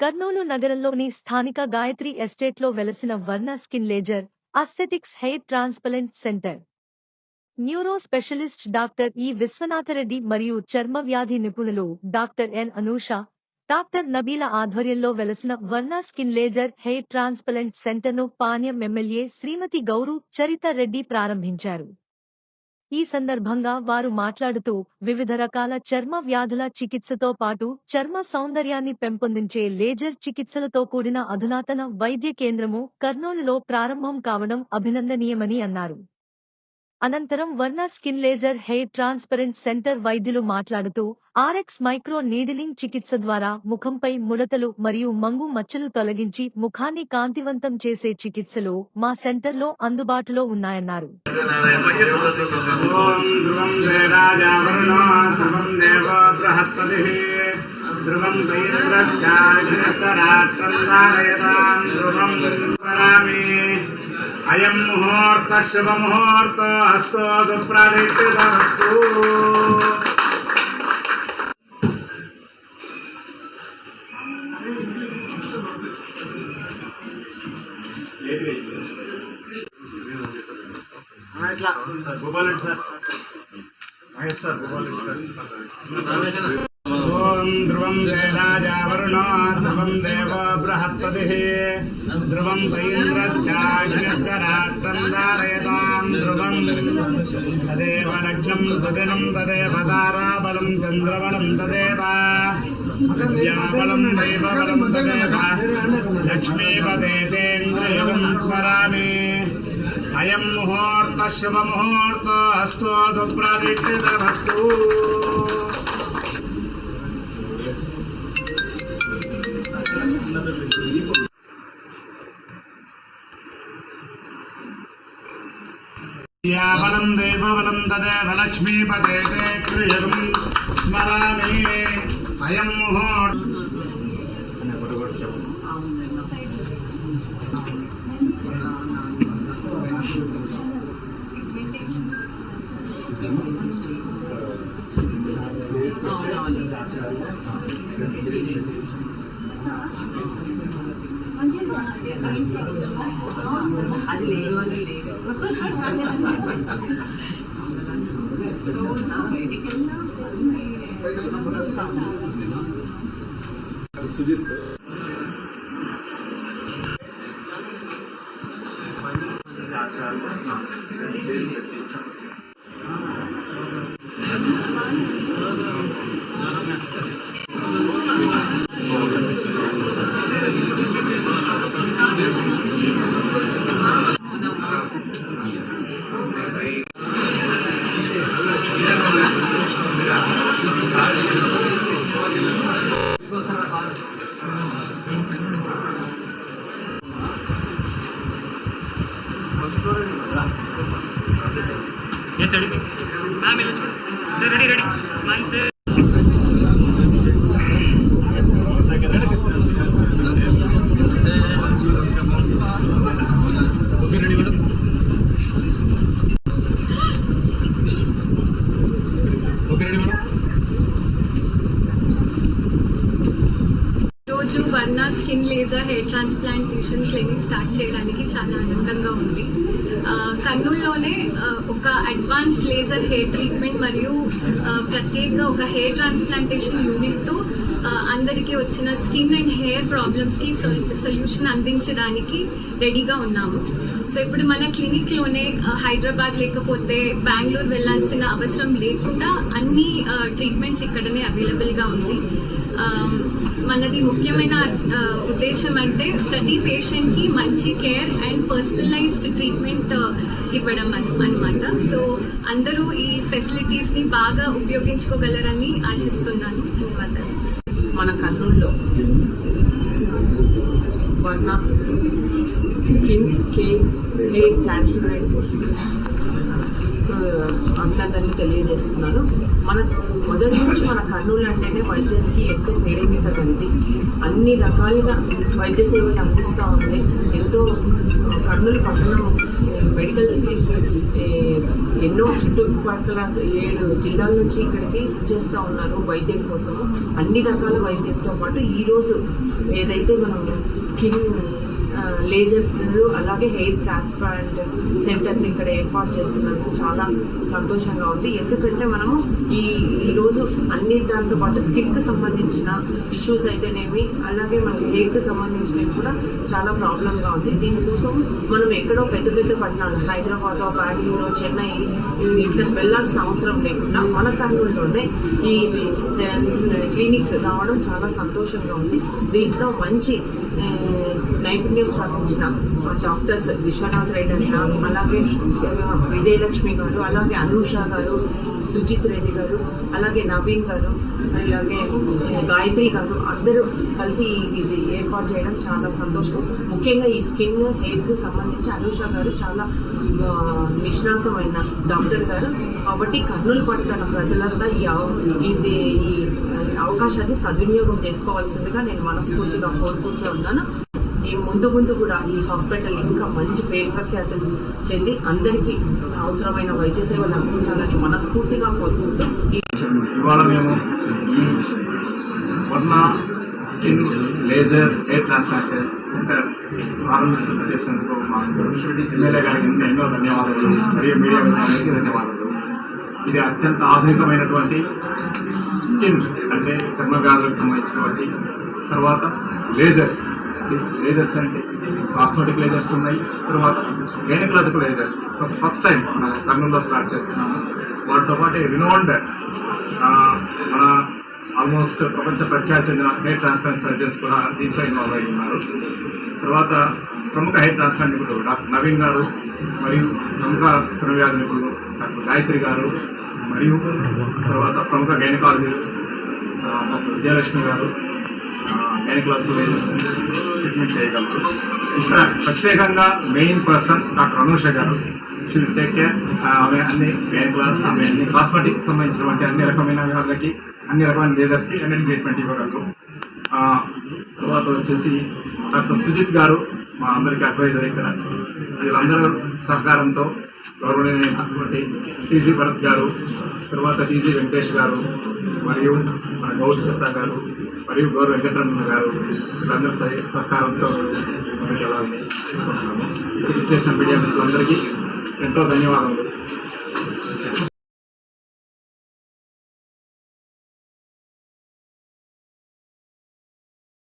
కర్నూలు నగరంలోని స్థానిక గాయత్రి ఎస్టేట్లో వెలసిన Varna skin laser aesthetics hair transplant center. Neuro specialist doctor E Vishwanathareddy మరియు చర్మ వ్యాధి నిపుణులు doctor N Anusha doctor Nabeela ఆధ్వర్యంలో వెలసిన Varna skin laser hair transplant సెంటర్ను పాణ్యం ఎమ్మెల్యే శ్రీమతి గౌరు చరిత రెడ్డి ప్రారంభించారు. ఈ సందర్భంగా వారు మాట్లాడుతూ వివిధ రకాల చర్మ వ్యాధుల చికిత్సతో పాటు చర్మ సౌందర్యాన్ని పెంపొందించే లేజర్ చికిత్సలతో కూడిన అధునాతన వైద్య కేంద్రము కర్నూలులో ప్రారంభం కావడం అభినందనీయమని అన్నారు. అనంతరం Varna skin laser hair transparent centre వైద్యులు మాట్లాడుతూ ఆర్ఎక్స్ మైక్రో నీడిలింగ్ చికిత్స ద్వారా ముఖంపై ముడతలు మరియు మంగు మచ్చలు తొలగించి ముఖాన్ని కాంతివంతం చేసే చికిత్సలు మా సెంటర్లో అందుబాటులో ఉన్నాయన్నారు. ధ్రువం అయం ముహూర్త శుభముహూర్తో హస్తోదు ప్రదిష్టమస్తు ఇట్లా Gopala Reddy sir. Mahesh sir Gopala Reddy sir. ఓం ధ్రువం దేవాజావరుణో ధ్రువం దేవో బృహస్పతిः ధ్రువం వైంద్రస్యాగ్నిసరాట్రం ధారయతాం ధ్రువం తదేవ లగ్నం తదినం తదేవ తారాబలం చంద్రబలం తదేవ విద్యాబలం దైవబలం తదేవ లక్ష్మీపదేంద్రియం స్మరామి అయం ముహూర్త శుభముహూర్తో హస్తోదు ప్రదిక్షితమస్తు బలం దేవబలం తదేవ లక్ష్మీపదే క్రియం స్మరామి. అయం ముహూర్త అది లేదు అని లేదు బయటికి వెళ్ళినా Yes, ready. Let's go. Sir, ready, ready. Smile, sir. Transplantation clinic start చేయడానికి చాలా ఆనందంగా ఉంది. కర్నూలులోనే ఒక అడ్వాన్స్డ్ లేజర్ హెయిర్ ట్రీట్మెంట్ మరియు ప్రత్యేక ఒక హెయిర్ ట్రాన్స్ప్లాంటేషన్ యూనిట్తో అందరికీ వచ్చిన స్కిన్ అండ్ హెయిర్ ప్రాబ్లమ్స్కి సొల్యూషన్ అందించడానికి రెడీగా ఉన్నాము. సో ఇప్పుడు మన క్లినిక్లోనే హైదరాబాద్ లేకపోతే బెంగళూరు వెళ్ళాల్సిన అవసరం లేకుండా అన్ని ట్రీట్మెంట్స్ ఇక్కడనే అవైలబుల్గా ఉంది. మనది ముఖ్యమైన ఉద్దేశం అంటే ప్రతి పేషెంట్కి మంచి కేర్ అండ్ పర్సనలైజ్డ్ ట్రీట్మెంట్ ఇవ్వడం అనమాట సో అందరూ ఈ ఫెసిలిటీస్ని బాగా ఉపయోగించుకోగలరని ఆశిస్తున్నాను. ధన్యవాదాలు. మన కర్నూలులో వర్ణ స్కిన్ కేర్ హెయిర్ మీకు అభినందనలు తెలియజేస్తున్నాను. మన మొదటి నుంచి మన కర్నూలు అంటేనే వైద్యానికి ఎంతో పేరెన్నిక కలిగి అన్ని రకాలుగా వైద్య సేవలు అందిస్తూ ఉంది. ఎంతో కర్నూలు పట్టణం మెడికల్ ఎన్నో చుట్టుపక్కల ఏడు జిల్లాల నుంచి ఇక్కడికి చేస్తూ ఉన్నారు వైద్యం కోసము. అన్ని రకాల వైద్యంతో పాటు ఈరోజు ఏదైతే మనం స్కిన్ లేజర్లు అలాగే హెయిర్ ట్రాన్స్ప్లాంట్ సెంటర్ని ఇక్కడ ఏర్పాటు చేస్తున్నందుకు చాలా సంతోషంగా ఉంది. ఎందుకంటే మనము ఈ ఈరోజు అన్ని దాంతో పాటు స్కిన్కి సంబంధించిన ఇష్యూస్ అయితేనేమి అలాగే మన హెయిర్కి సంబంధించినవి కూడా చాలా ప్రాబ్లంగా ఉంది. దీనికోసం మనం ఎక్కడో పెద్ద పెద్ద పట్టణాలు హైదరాబాద్ బెంగళూరు చెన్నై ఇట్లా వెళ్ళాల్సిన అవసరం లేకుండా మన కర్నూలులోనే ఈ క్లినిక్ రావడం చాలా సంతోషంగా ఉంది. దీంట్లో మంచి నైపుణ్యం సాధించిన డాక్టర్స్ విశ్వనాథ్ రెడ్డి అన్న అలాగే విజయలక్ష్మి గారు అలాగే అనూష గారు సుజిత్ రెడ్డి గారు అలాగే నవీన్ గారు అలాగే గాయత్రి గారు అందరూ కలిసి ఇది ఏర్పాటు చేయడం చాలా సంతోషం. ముఖ్యంగా ఈ స్కిన్ హెయిర్కి సంబంధించి అనూష గారు చాలా నిష్ణాంతమైన డాక్టర్ గారు. కాబట్టి కర్నూలు పట్టణ ప్రజలంతా ఈ ఇది ఈ అవకాశాన్ని సద్వినియోగం చేసుకోవాల్సిందిగా నేను మనస్ఫూర్తిగా కోరుకుంటూ ఉన్నాను. ముందు ముందు కూడా ఈ హాస్పిటల్ ఇంకా మంచి పేరు ప్రఖ్యాతులు చెంది అందరికీ అవసరమైన వైద్య సేవలు అందించాలని మనస్ఫూర్తిగా కోరుకుంటూ ఈ ఇవాళ మేము ఈ Varna skin laser hair transplant centre ప్రారంభించడం చేసినందుకు మా ఎమ్మెల్యే గారికి ఎన్నో ధన్యవాదాలు మరియు మీడియా విధానానికి ధన్యవాదాలు. ఇది అత్యంత ఆధునికమైనటువంటి స్కిన్ అంటే చర్మ వ్యాధులకు సంబంధించినటువంటి తర్వాత లేజర్స్. లేజర్స్ అంటే కాస్మెటిక్ లేజర్స్ ఉన్నాయి. తర్వాత గైనకలాజికల్ లేజర్స్ ఫస్ట్ టైం మన కర్నూలులో స్టార్ట్ చేస్తున్నాము. వాటితో పాటు రినోన్డ్ మన ఆల్మోస్ట్ ప్రపంచ ప్రఖ్యాతి చెందిన హెయిర్ ట్రాన్స్ప్లాంట్ సర్జన్స్ కూడా దీంట్లో ఇన్వాల్వ్ అయి ఉన్నారు. తర్వాత ప్రముఖ హెయిర్ ట్రాన్స్ప్లాంట్ నిపుణుడు డాక్టర్ నవీన్ గారు మరియు ప్రముఖ చర్మవ్యాధి నిపుణులు డాక్టర్ గాయత్రి గారు మరియు తర్వాత ప్రముఖ గైనకాలజిస్ట్ డాక్టర్ విజయలక్ష్మి గారు గైనకాలజిస్ట్ ట్రీట్మెంట్ చేయగలరు ఇక్కడ ప్రత్యేకంగా మెయిన్ పర్సన్ డాక్టర్ అనూష గారు. షుడ్ టేక్ కేర్ ఆమె అన్ని గైనకాలజీ ఆమె అన్ని కాస్మెటిక్ సంబంధించినటువంటి అన్ని రకమైన వాళ్ళకి అన్ని రకమైన లేజర్స్కి అన్ని ట్రీట్మెంట్ ఇవ్వగలరు. తర్వాత వచ్చేసి డాక్టర్ సుజిత్ గారు మా అందరికీ అడ్వైజర్ ఇక్కడ. వీళ్ళందరూ సహకారంతో గౌరవనీయమైనటువంటి టీజీ భరత్ గారు తర్వాత టీజీ వెంకటేష్ గారు మరియు మన గౌరవ దత్తా గారు మరియు గౌరవ వెంకటరమణ గారు వీళ్ళందరి సహ- సహకారంతో మనకి వెళ్ళాలని అనుకుంటున్నాము మీడియా మిత్రులందరికీ ఎంతో ధన్యవాదాలు